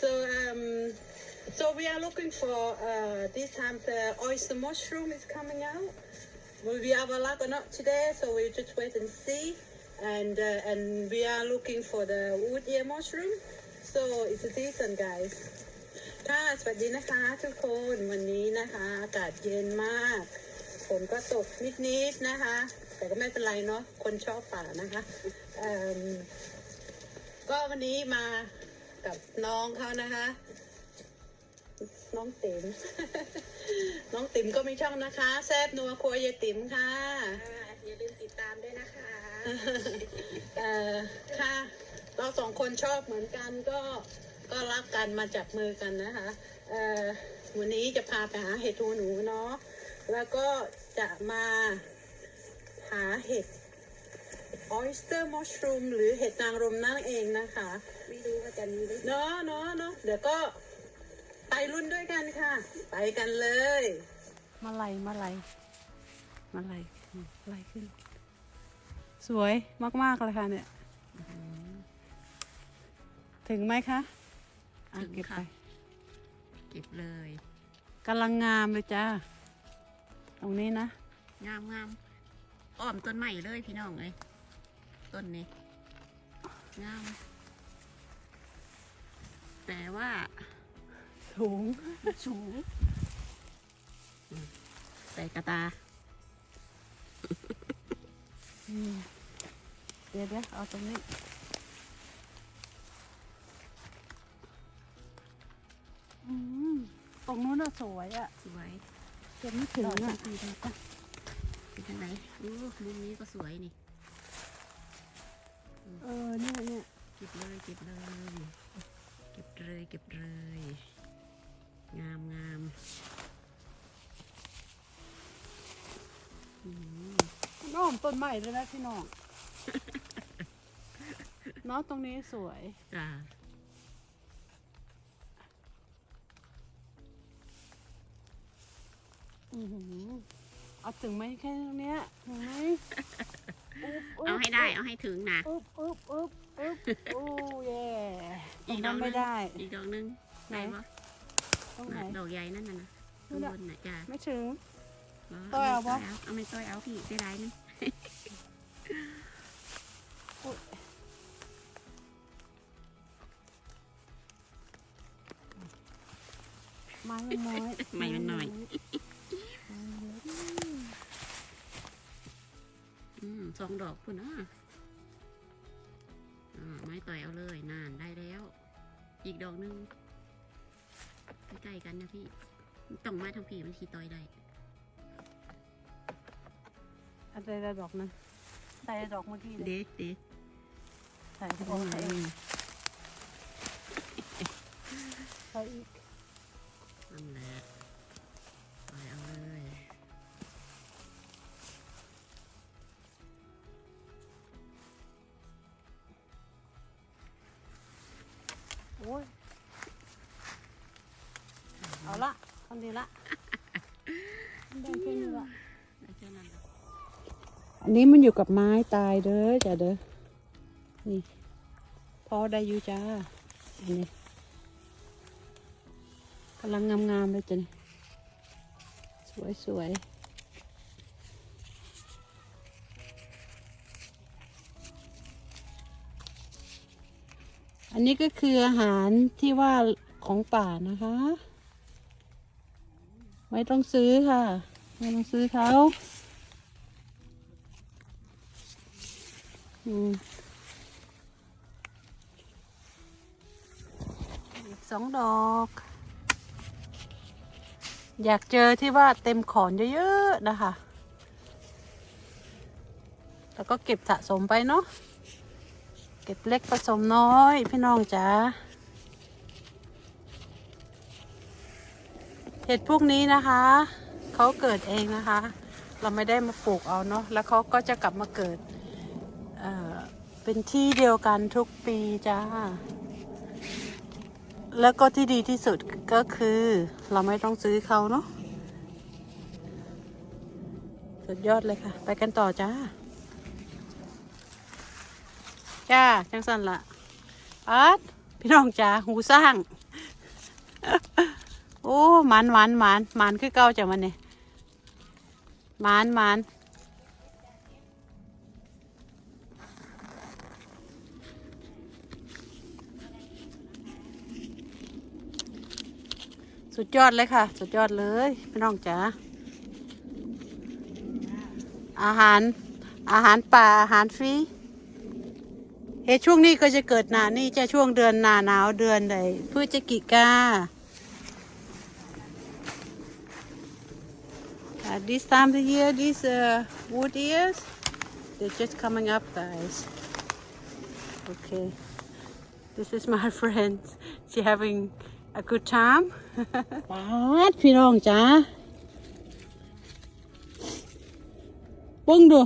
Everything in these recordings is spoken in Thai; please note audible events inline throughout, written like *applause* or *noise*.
so um, so we are looking for uh, this time the oyster mushroom is coming out. Will we have a luck or not today? So we just wait and see. And uh, and we are looking for the wood ear mushroom. So it's a season, guys. ค่ะสวัสดีนะคะทุกคนวันนี้นะคะอากาศเย็นมากฝนก็ตกนิดๆนะคะ แต่ก็ไม่เป็นไรเนาะคนชอบป่านะคะ ก็วันนี้มากับน้องเขานะคะ น้องติ๋ม น้องติ๋มก็มีช่องนะคะ แซบนัวครัวยายติ๋มค่ะ อย่าลืมติดตามด้วยนะคะ เอ่อค่ะ เราสองคนชอบเหมือนกันก็ก็รักกันมาจับมือกันนะคะ เอ่อวันนี้จะพาไปหาเห็ดหูหนูเนาะ แล้วก็จะมาหาเห็ด oyster mushroom หรือเห็ดนางรมนั่นเองนะคะ ไม่รู้ว่าจะมีหรือเนาะเนาะเนาะเดี๋ยวก็ไปรุ่นด้วยกันค่ะ ไปกันเลย มาไล่มาไล่มาไล่อืมไล่ขึ้น สวยมากๆเลยค่ะเนี่ย ถึงไหมคะอะถึงเก็บไปค่ะเก็บเลยกำลังงามเลยจ้าตรงนี้นะ งามงามอ้อมต้นใหม่เลยพี่น้องเลย ต้นนี้งามแต่ว่า สูง สูงอืมใส่กระตาอืมเดี๋ยวเดี๋ยวเอาตรงนี้อืมตรงนู้นน่ะสวยอะสวยเก็บไม่ถึงอะเป็นทางไหนอู้มุมนี้ก็สวยนี่ เออเนี่ยเนี่ยเก็บเลยเก็บเลย เก็บเลยเก็บเลย งามงามอืมน้องต้นใหม่เลยนะพี่น้องเน้องตรงนี้สวยจ้าอือหือเอาถึงไหมแค่ตรงเนี้ยถึงไหมบ เอาให้ได้เอาให้ถึงนะอึ๊บอึ๊บอึ๊บอึ๊บโอ้เย่ตรอีงกดนั้อนกหนึไม่งได้ อีกดอกหนึงไหนได้ปะตรงไหนน่ะดอกใหญ่นั่นน่ะนะข้างบนน่ะจ้าไม่ถึงเหรต้อยเอาปะเอาไม่ต้อยเอาพี่ได้ไรนึงไม้มันน้อยไม่มันหน่อย สองดอกคุณอะอ่าไม้ต่อยเอาเลยนานได้แล้ว อีกดอกหนึงใกล้ๆกันนะพี่ต้องมาทางพี่มันขี่ต่อยได้อะไรละดอกนั้นใส่ดอกเมื่อกี้เลยเด็ดเด็ดใส่ดอกใส่ใส่อีกนั่นแหละ นี้ละได้แค่นั้นแหละอันนี้มันอยู่กับไม้ตายเด้อจ้ะเด้อ นี่ พอได้อยู่จ้า อันนี้กำลังงามๆเลยจ้ะนี่สวยสวยอันนี้ก็คืออาหารที่ว่าของป่านะคะ ไม่ต้องซื้อค่ะ ไม่ต้องซื้อเขาอีกสองดอก อยากเจอที่ว่าเต็มขอนเยอะๆนะคะ แล้วก็เก็บสะสมไปเนาะเก็บเล็กผสมน้อยพี่น้องจ๋า เห็ดพวกนี้นะคะ เขาเกิดเองนะคะ เราไม่ได้มาปลูกเอาเนาะแล้วเขาก็จะกลับมาเกิดเเป็นที่เดียวกันทุกปีจ้าแล้วก็ที่ดีที่สุดก็คือเราไม่ต้องซื้อเขาเนาะสุดยอดเลยค่ะ ไปกันต่อจ้า จ้า จังสันละอาร์ตพี่น้องจ้าหูสร้าง โอ้หมันหมันหมันหมันคือเก่าจ้ะมันเนี่ยหมันหมันสุดยอดเลยค่ะ สุดยอดเลยพี่น้องจ๋าอาหารอาหารป่าอาหารฟรีเฮ้ช่วงนี้ก็จะเกิดหนานี่จะช่วงเดือนหนาหนาวเดือนใดพฤศจิกา this time of the year, these uh, wood ears, they're just coming up, guys. Okay, this is my friend. *laughs* She having a good time. *laughs* ป๊าดพี่น้องจ้าเบิ้งดู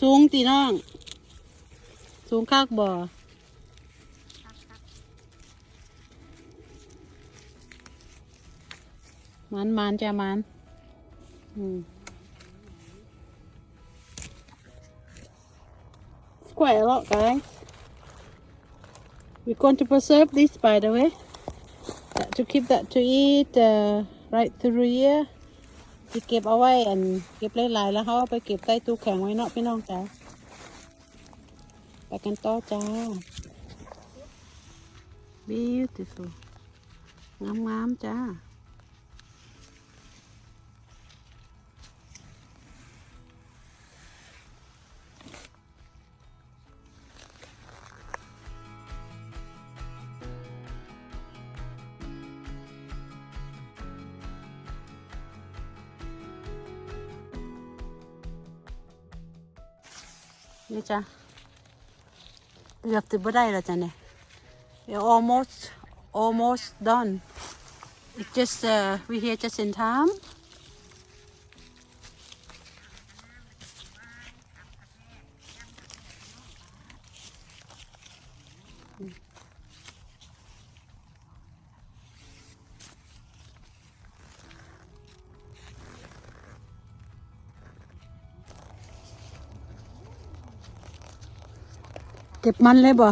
สูงตีน้อง สูงคักบ่ มันมันจะมันอืม It's quite a lot, guys. We're going to preserve this, by the way, that to keep that to eat uh, right through the year. จะเก็บเอาไว้อันเก็บหลายๆแล้วเขาเอาไปเก็บใต้ตู้แข็งไว้เนาะพี่น้องจ้าไปกันต่อจ้า beautiful งามๆจ้า นี่จ้ะเกือบติดบ่ได้แล้วจ้ะเนี่ย We're almost almost done it just uh, we here just in time เก็บมันเลยบ่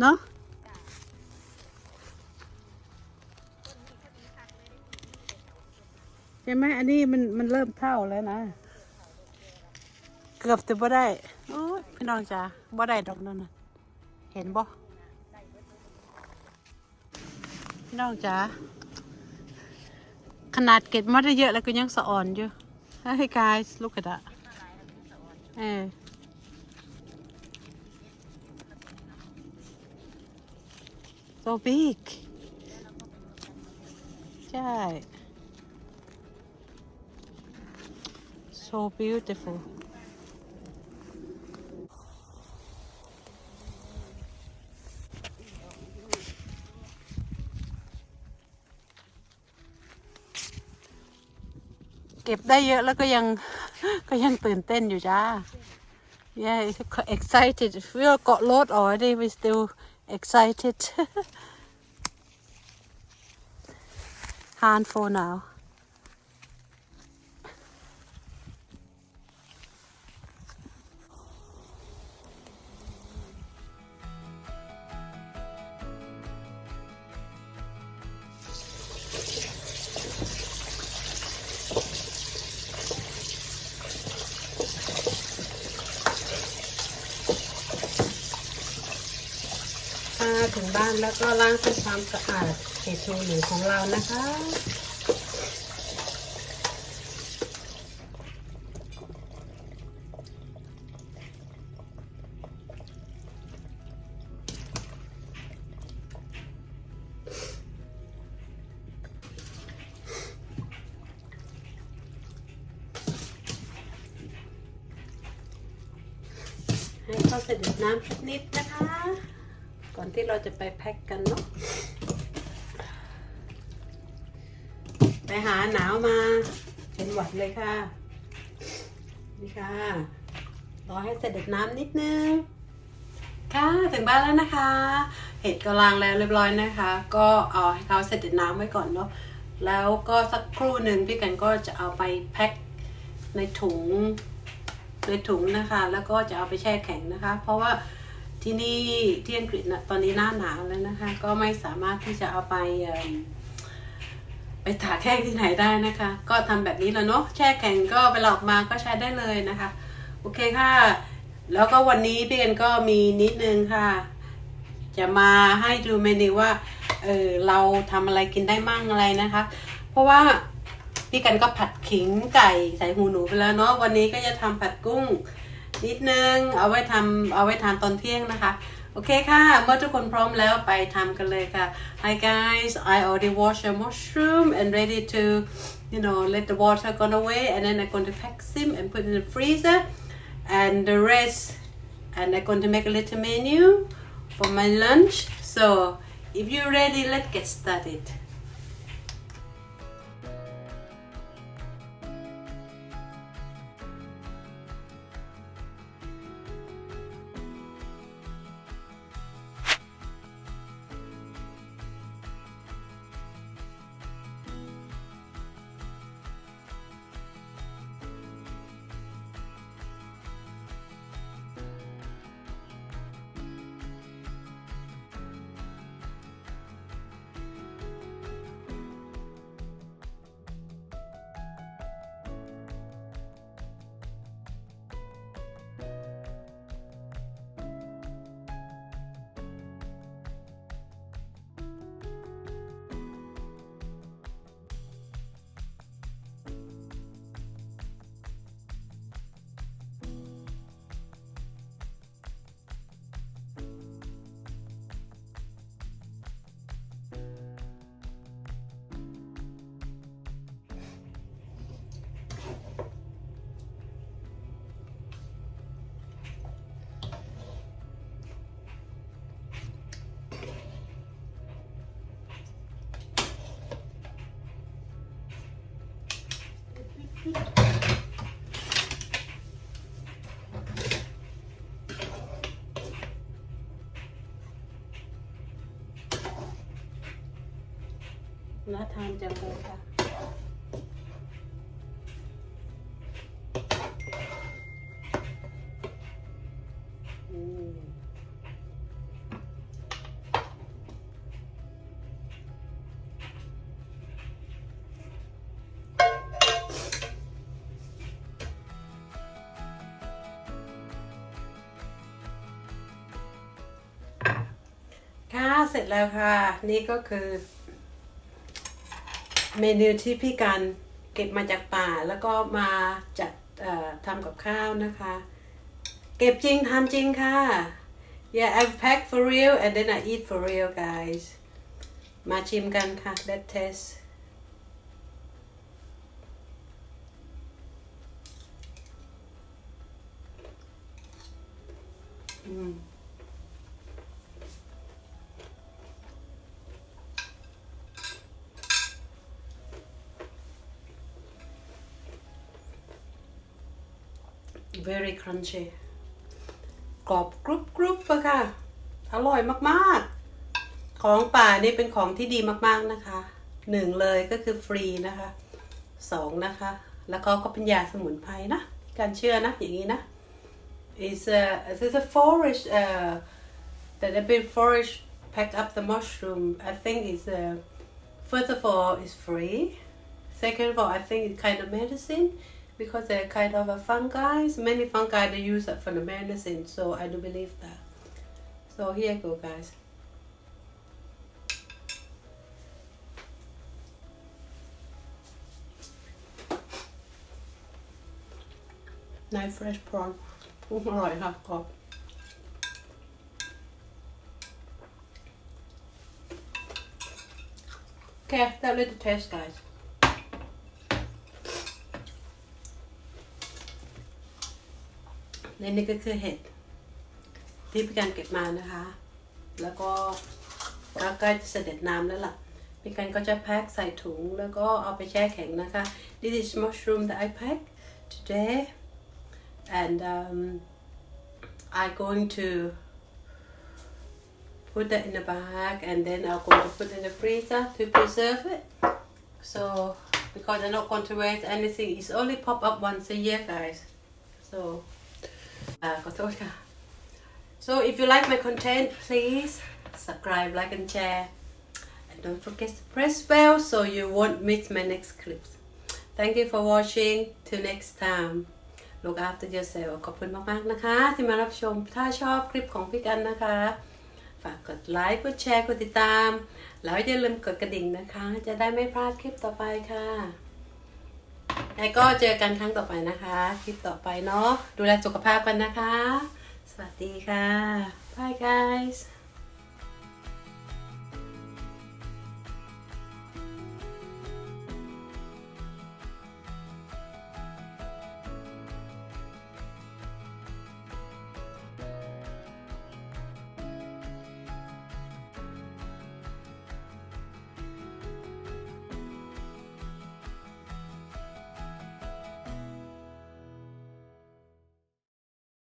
เนาะใช่ไหมอันนี้มันมันเริ่มเท่าแล้วนะ เกือบจะบ่ได้โอ้พี่น้องจ๋าบ่ได้ดอกนั่นนะเห็นบ่พี่น้องจ๋าขนาดเก็บมาได้เยอะแล้วก็ยังสะอ่อนอยู่ Hey guys, look at that. Hey. So big. Yeah. So beautiful. ก็บได้เยอะแล้วก็ยังก็ยังตื่นเต้นอยู่จ้า yeah excited we are got load already we still excited hand for now มาถึงบ้านแล้วก็ล้างทำความสะอาดเห็ดหูหนูของเรานะคะ ให้เขาเสด็จน้ำสักนิดนะคะ อนที่เราจะไปแพ็คกันเนาะไปหาหนาวมาเป็นหวัดเลยค่ะ นี่ค่ะ รอให้เสด็จน้ำนิดนึง ค่ะถึงบ้านแล้วนะคะ เห็ดก็ล้างแล้วเรียบร้อยนะคะ ก็เอาให้เขาเสด็จน้ำไว้ก่อนเนาะแล้วก็สักครู่หนึ่งพี่กันก็จะเอาไปแพ็คในถุงในถุงนะคะ แล้วก็จะเอาไปแช่แข็งนะคะ เพราะว่า ที่นี่ที่อังกฤษนะตอนนี้หน้าหนาวแล้วนะคะ ก็ไม่สามารถที่จะเอาไปไปตากแห้งที่ไหนได้นะคะ ก็ทำแบบนี้แล้วเนาะแช่แข็งก็ไปหลอกมาก็ใช้ได้เลยนะคะ โอเคค่ะ แล้วก็วันนี้พี่กันก็มีนิดนึงค่ะ จะมาให้ดูเมนูว่าเออเราทำอะไรกินได้มั่งอะไรนะคะ เพราะว่าพี่กันก็ผัดขิงไก่ใส่หูหนูไปแล้วเนาะวันนี้ก็จะทำผัดกุ้ง นิดนึง เอาไว้ทำเอาไว้ทานตอนเที่ยงนะคะ โอเคค่ะ เมื่อทุกคนพร้อมแล้วไปทำกันเลยค่ะ Hi guys I already washed the mushroom and ready to you know let the water go away and then I'm going to pack them and put in the freezer and the rest and I'm going to make a little menu for my lunch so if you're ready let's get started น่าทานจังเลยค่ะค่ะเสร็จแล้วค่ะ นี่ก็คือ เมนูที่พี่กันเก็บมาจากป่าแล้วก็มาจัดทำกับข้าวนะคะ เก็บจริงทำจริงค่ะ yeah I pack for real and then I eat for real guys มาชิมกันค่ะ let's taste อืม very crunchy กรอบกรุบกรุบอะค่ะ อร่อยมากๆ ของป่านี่เป็นของที่ดีมากๆนะคะหนึ่งเลยก็คือฟรีนะคะสองนะคะ แล้วก็ก็เป็นยาสมุนไพรนะ การเชื่อนะ อย่างนี้นะ is a is a forest uh that have big forest pack up the mushroom I think is uh first of all is free second of all I think it's kind of medicine because they're kind of a fungi. Many fungi they use it for the medicine, so I do believe that. So here you go, guys. Nice fresh prawn. *laughs* อร่อยค่ะกรอบ Okay, that little taste, guys. และนี่ก็คือเห็ดที่พี่การเก็บมานะคะ แล้วก็กใกล้จะเสด็จน้ำแล้วล่ะพี่กันก็จะแพ็คใส่ถุงแล้วก็เอาไปแช่แข็งนะคะ This is mushroom that I pack today and um, I'm going to put that in a bag and then I'm going to put in the freezer to preserve it so because I'm not going to waste anything it's only pop up once a year guys so ขอโทษค่ะ so if you like my content please subscribe like and share and don't forget to press bell so you won't miss my next clips thank you for watching till next time look after yourself ขอบคุณมากๆนะคะ ที่มารับชมถ้าชอบคลิปของพี่กันนะคะ ฝากกดไลค์กดแชร์กดติดตาม แล้วอย่าลืมกดกระดิ่งนะคะ จะได้ไม่พลาดคลิปต่อไปค่ะ แล้วก็เจอกันครั้งต่อไปนะคะ คลิปต่อไปเนาะ ดูแลสุขภาพกันนะคะ สวัสดีค่ะ Bye guys